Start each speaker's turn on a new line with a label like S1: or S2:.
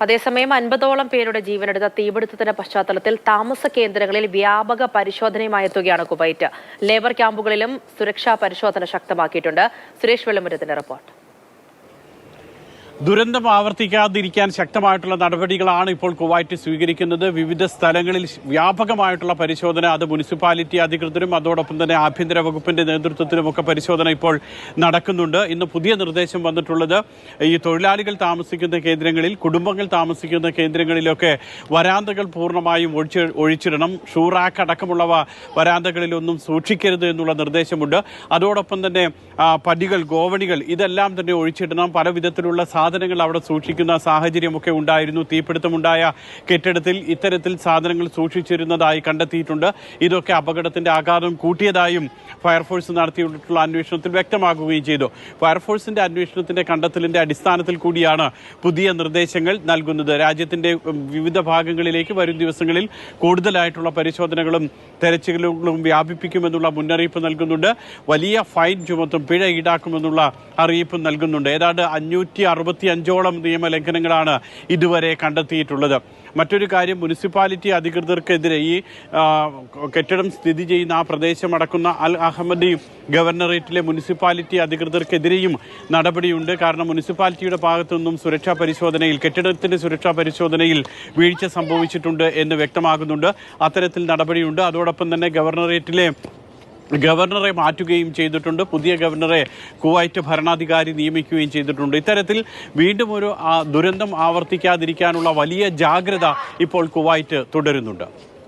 S1: അതേസമയം അൻപതോളം പേരുടെ ജീവനെടുത്ത തീപിടുത്തത്തിന്റെ പശ്ചാത്തലത്തിൽ താമസ കേന്ദ്രങ്ങളിൽ വ്യാപക പരിശോധനയുമായി എത്തുകയാണ് കുവൈറ്റ്. ലേബർ ക്യാമ്പുകളിലും സുരക്ഷാ പരിശോധന ശക്തമാക്കിയിട്ടുണ്ട്. സുരേഷ് വെള്ളമുരത്തിന്റെ റിപ്പോർട്ട്.
S2: ദുരന്തം ആവർത്തിക്കാതിരിക്കാൻ ശക്തമായിട്ടുള്ള നടപടികളാണ് ഇപ്പോൾ കുവൈറ്റ് സ്വീകരിക്കുന്നത്. വിവിധ സ്ഥലങ്ങളിൽ വ്യാപകമായിട്ടുള്ള പരിശോധന അത് മുനിസിപ്പാലിറ്റി അധികൃതരും അതോടൊപ്പം തന്നെ ആഭ്യന്തര വകുപ്പിന്റെ നേതൃത്വത്തിലുമൊക്കെ പരിശോധന ഇപ്പോൾ നടക്കുന്നുണ്ട്. ഇന്ന് പുതിയ നിർദ്ദേശം വന്നിട്ടുള്ളത് ഈ തൊഴിലാളികൾ താമസിക്കുന്ന കേന്ദ്രങ്ങളിൽ കുടുംബങ്ങൾ താമസിക്കുന്ന കേന്ദ്രങ്ങളിലൊക്കെ വരാന്തകൾ പൂർണമായും ഒഴിച്ച് ഒഴിച്ചിടണം. ഷൂറാക്ക് അടക്കമുള്ളവ വരാന്തകളിലൊന്നും സൂക്ഷിക്കരുത് എന്നുള്ള നിർദ്ദേശമുണ്ട്. അതോടൊപ്പം തന്നെ പടികൾ ഗോവണികൾ ഇതെല്ലാം തന്നെ ഒഴിച്ചിടണം. പല വിധത്തിലുള്ള സാധനങ്ങൾ അവിടെ സൂക്ഷിക്കുന്ന സാഹചര്യമൊക്കെ ഉണ്ടായിരുന്നു. തീപിടുത്തമുണ്ടായ കെട്ടിടത്തിൽ ഇത്തരത്തിൽ സാധനങ്ങൾ സൂക്ഷിച്ചിരുന്നതായി കണ്ടെത്തിയിട്ടുണ്ട്. ഇതൊക്കെ അപകടത്തിന്റെ ആഘാതം കൂട്ടിയതായും ഫയർഫോഴ്സ് നടത്തിയിട്ടുള്ള അന്വേഷണത്തിൽ വ്യക്തമാകുകയും ചെയ്തു. ഫയർഫോഴ്സിന്റെ അന്വേഷണത്തിന്റെ കണ്ടെത്തലിന്റെ അടിസ്ഥാനത്തിൽ കൂടിയാണ് പുതിയ നിർദ്ദേശങ്ങൾ നൽകുന്നത്. രാജ്യത്തിന്റെ വിവിധ ഭാഗങ്ങളിലേക്ക് വരും ദിവസങ്ങളിൽ കൂടുതലായിട്ടുള്ള പരിശോധനകളും തെരച്ചിലുകളും വ്യാപിപ്പിക്കുമെന്നുള്ള മുന്നറിയിപ്പ് നൽകുന്നുണ്ട്. വലിയ ഫൈൻ ചുമത്തും പിഴ ഈടാക്കുമെന്നുള്ള അറിയിപ്പ് നൽകുന്നുണ്ട്. ഏതാണ്ട് അഞ്ഞൂറ്റി അറുപത്തി അഞ്ചോളം നിയമലംഘനങ്ങളാണ് ഇതുവരെ കണ്ടെത്തിയിട്ടുള്ളത്. മറ്റൊരു കാര്യം മുനിസിപ്പാലിറ്റി അധികൃതർക്കെതിരെ ഈ കെട്ടിടം സ്ഥിതി ചെയ്യുന്ന ആ പ്രദേശം അടക്കുന്ന അൽ അഹമ്മദി ഗവർണറേറ്റിലെ മുനിസിപ്പാലിറ്റി അധികൃതർക്കെതിരെയും നടപടിയുണ്ട്. കാരണം മുനിസിപ്പാലിറ്റിയുടെ ഭാഗത്തു നിന്നും സുരക്ഷാ പരിശോധനയിൽ കെട്ടിടത്തിന്റെ സുരക്ഷാ പരിശോധനയിൽ വീഴ്ച സംഭവിച്ചിട്ടുണ്ട് എന്ന് വ്യക്തമാകുന്നുണ്ട്. അത്തരത്തിൽ നടപടിയുണ്ട്. അതോടൊപ്പം തന്നെ ഗവർണറേറ്റിലെ ഗവർണറെ മാറ്റുകയും ചെയ്തിട്ടുണ്ട്. പുതിയ ഗവർണറെ കുവൈറ്റ് ഭരണാധികാരി നിയമിക്കുകയും ചെയ്തിട്ടുണ്ട്. ഇത്തരത്തിൽ വീണ്ടും ഒരു ദുരന്തം ആവർത്തിക്കാതിരിക്കാനുള്ള വലിയ ജാഗ്രത ഇപ്പോൾ കുവൈറ്റ് തുടരുന്നുണ്ട്.